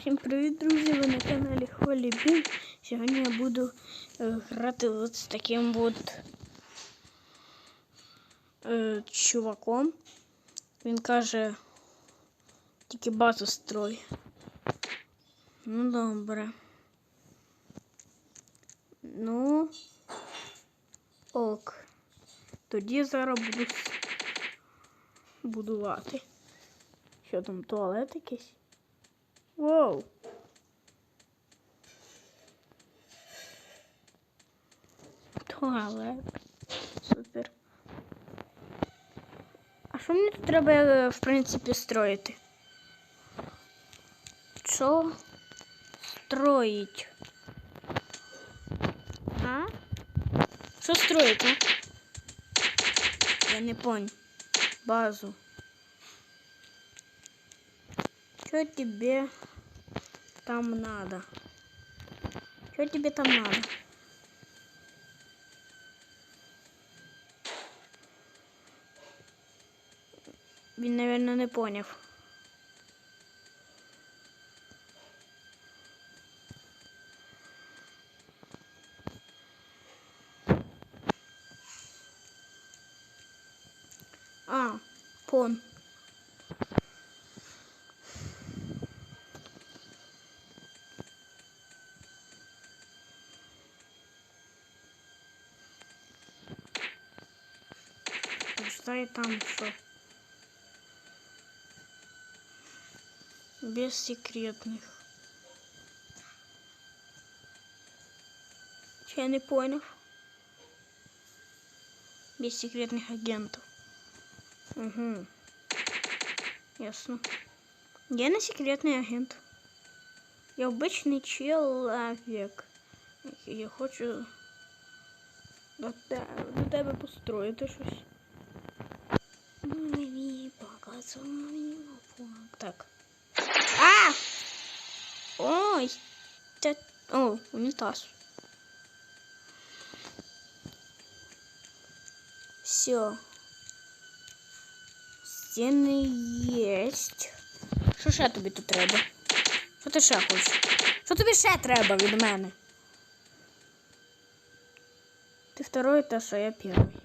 Всім привіт, друзі! Ви на каналі Холі Бін. Сьогодні я буду е, грати от з таким от е, чуваком. Він каже, тільки базу строй. Ну добре. Ну ок. Тоді зараз буду будувати. Що там, туалет якийсь? Воу. Туалет. Супер. А що мені тут треба, е, в принципі, строїти? Що строїть? А? Що строїть, а? Я не понял. Базу. Что тебе там надо? Что тебе там надо? Він, наверное, не поняв. А, пон. Там что. Без секретных. Че, я не понял. Без секретных агентов. Угу. Ясно. Я не секретний агент. Я обичний чоловік. Я хочу до тебе, до построїти щось. Мені показує мені Так. А! Ой! Це... О, унітаз. Все. Стіни єсть. Що ще тобі тут треба? Що ти ще хочеш? Що тобі ще треба від мене? Ти второй этаж, а я первый.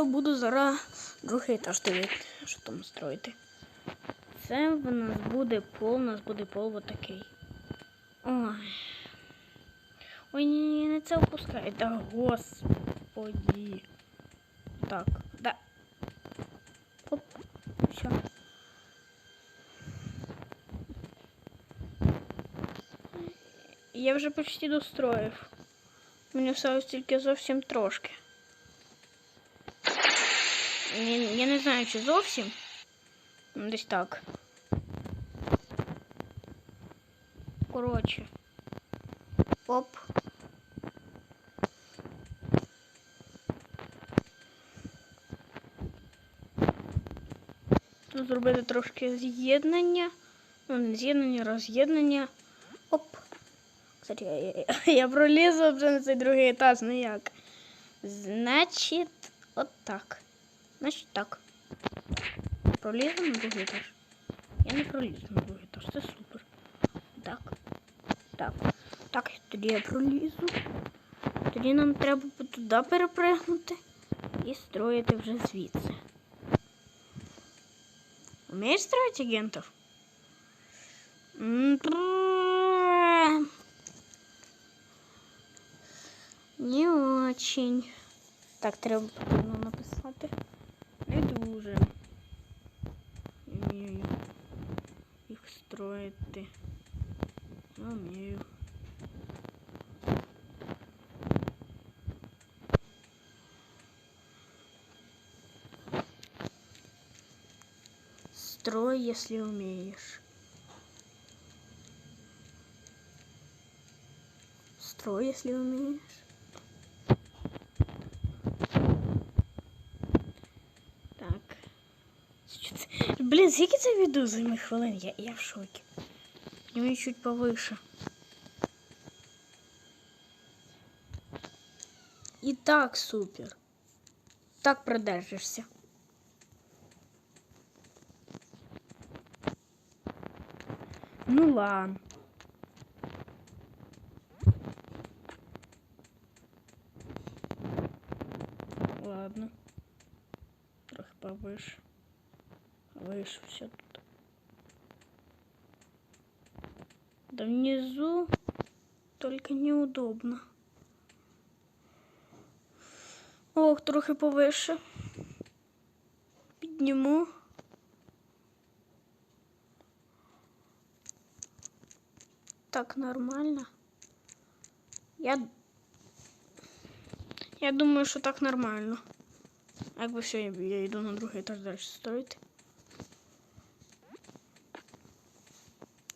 Я буду зараз другий етаж дивити, що там строїти. Це в нас буде пол, у нас буде пол вот такий. Ой. Ой, ні, ні, не це опускай. Да господи. Так, да. Оп, все. Я вже почти достроїв. Мені осталось тільки зовсім трошки. Я, я не знаю, чи зовсім. Ну, Десь так. Коротше. Оп. Тут зробити трошки з'єднання. Ну, не з'єднання, роз'єднання. Оп. Кстати, я, я, я, я пролізу вже на цей другий етаж, ну як. Значить, от так. Значить так. Пролізу на другий етаж. Я не пролізу на другий етаж, це супер. Так. Так. Так, тоді я пролізу. Тоді нам треба туди перепригнути і строїти вже звідси. Умеешь строить агентов? М-м-м. Не очень. Так, треба потрібно написати. Не дуже. Вмію їх строїти. Не вмію. Строй, если умеешь. Строй, если умеешь. Блін, скільки це відео займе хвилин? Я, я в шокі. Мені чуть повыше. И так супер. Так продержишся. Ну ладно. Выше все тут. Да внизу только неудобно. Ох, трохи повыше. Підніму. Так, нормально. Я... Я думаю, що так нормально. Якби все, я, я йду на другий етаж далі строїти.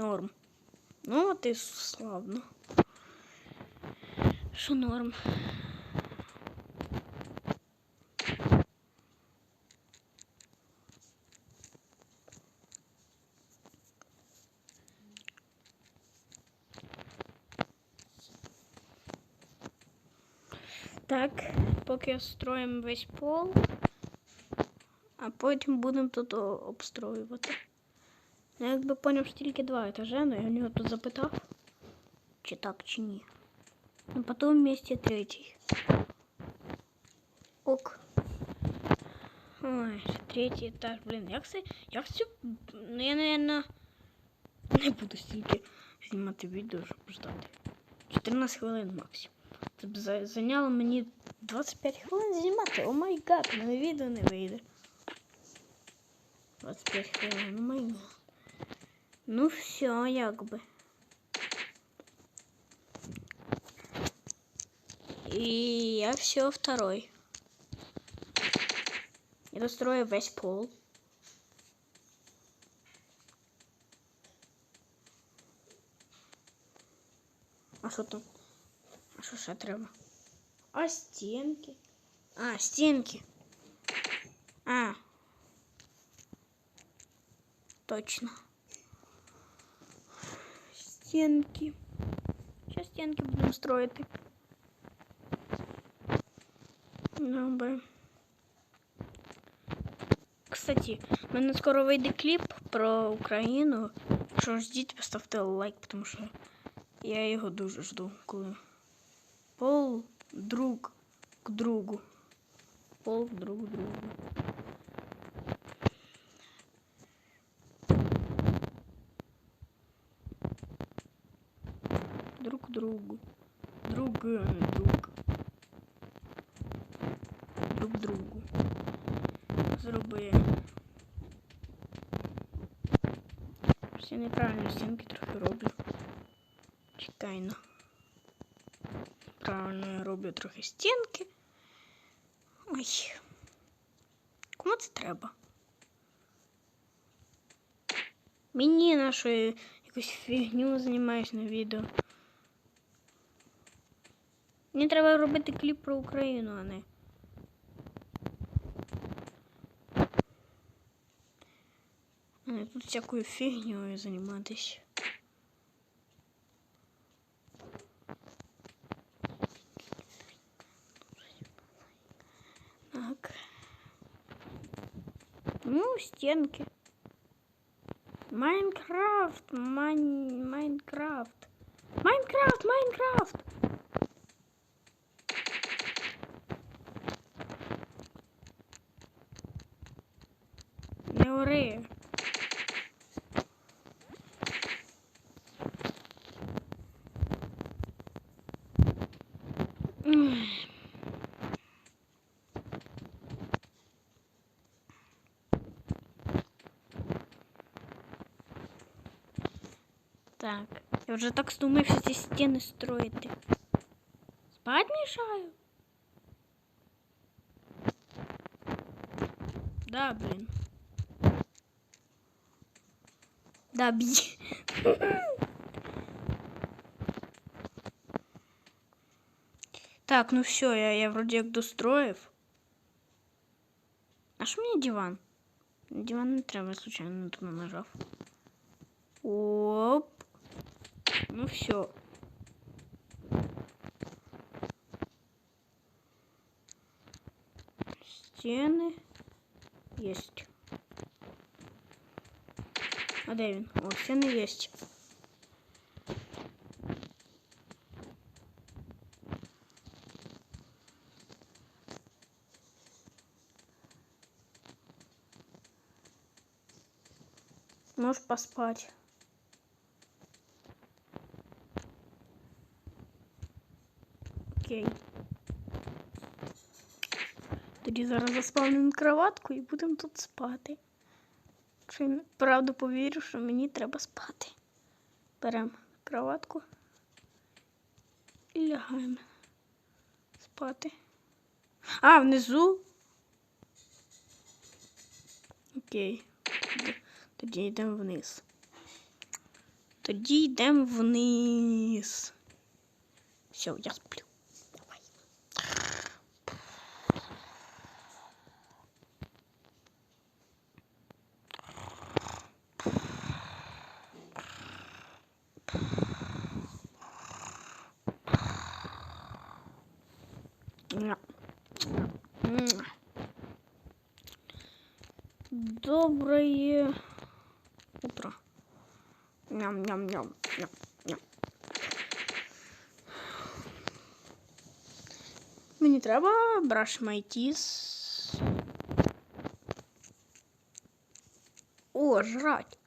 Норм. Ну, от і славно. Що норм. Так, поки строїмо весь пол, а потім будемо тут о- обстроювати. Ну, я якби поняв, що тільки два етажі, але я у нього тут запитав, чи так, чи ні. Ну, потім вместе третій. Ок. Ой, ще третій етаж, блін, як це, як це, ну я, наверное, не буду стільки знімати відео, щоб ждати. 14 хвилин максимум. Це б за- зайняло мені 25 хвилин знімати. О май гад, у мене відео не вийде. 25 хвилин, о май гад. Ну все, якби. И я все второй. Я дострою весь пол. А що там? А що ще? А стінки? А, стінки. А. Точно Стінки. Сейчас стінки будемо строїти. Добре. Кстати, в мене скоро вийде кліп про Україну. Що ждіть, поставте лайк, тому що я його дуже жду, коли пол друг к другу. Пол друг к другу. Друг к другу. Друг, э, друг. Друг другу. Зроби. Всі неправильно стінки трохи роблю. Чекай на. Правильно я роблю трохи стінки. Ой. Кому це треба? Мені нашою якусь фігню знімаєш на відео. Мені треба робити кліп про Україну, а не. А не тут всякою фігньою займатися. Так. Ну, стенки. Майнкрафт, Майн... Майнкрафт. Майнкрафт, Майнкрафт. Не ори. Ой. Так, я вже так стумився ці стіни строїти. Спать мішаю? Да, блін. Да, бій. Так, ну все, я, я вроде як достроїв. А що мені диван? Диван не треба, случайно на ту нажав. Оп. Ну все. Стены есть. А де він? О, ще. Можешь поспать. Окей. Тоді зараз заспавнимо кроватку и будем тут спать. Якщо я правду повірю, що мені треба спати. Беремо кроватку і лягаємо спати. А, внизу. Окей. Тоді йдемо вниз. Тоді йдемо вниз. Все, я сплю. Доброе утро. Ням-ням-ням. Ням-ням. Мені треба my teeth. О, жрать.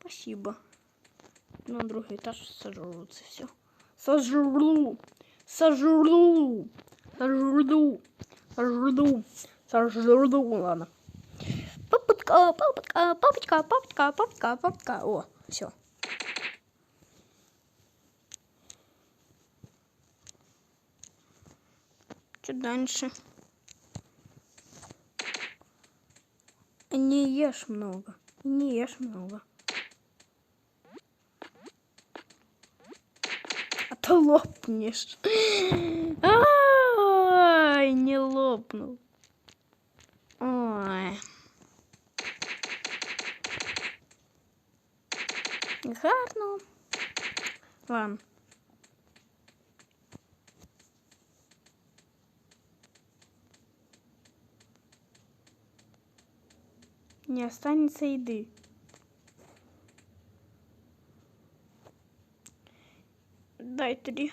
Спасибо. На другий этаж сожру все. Сожру. Сожру. Сожру. Сожру. Сожру. Ладно. Папочка, папочка, папочка, папочка, папочка, папочка. О, все. Что дальше? Не ешь много. Не ешь много. То лопнешь. Ай, не лопнул. Ой. Гарно. Ладно. Не останется еды. Дай три.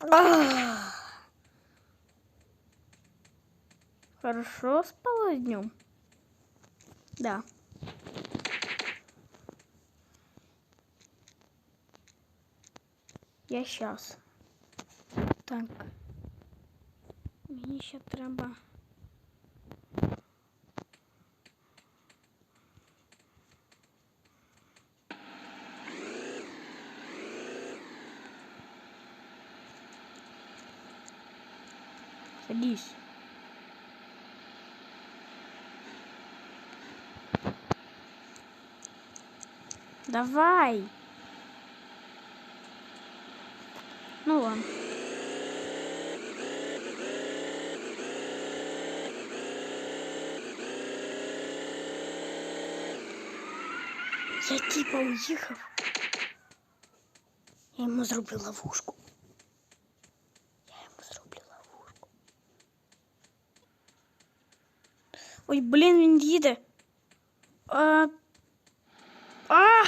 Ах. Хорошо спала днем? Да. Я сейчас. Так. Мені ще треба. Давай. Ну ладно. Я типа уїхав. Я йому зроблю ловушку. Я йому зроблю ловушку. Ой, блін, він їде. А... А!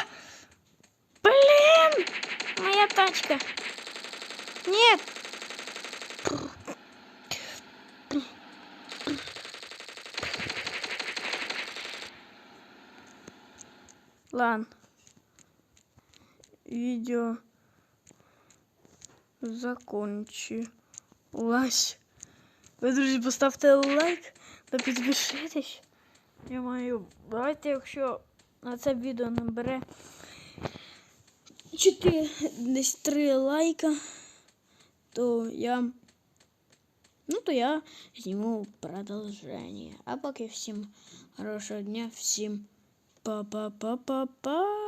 Моя тачка. Нет! Ладно. Видео закончилось. Ви, друзі, поставте лайк та підпишитесь. Я маю. Давайте, якщо на це відео набере 4, десь 3 лайка, то я. Ну, то я зніму продовження. А поки всім хорошого дня, всім па-па-па-па-па.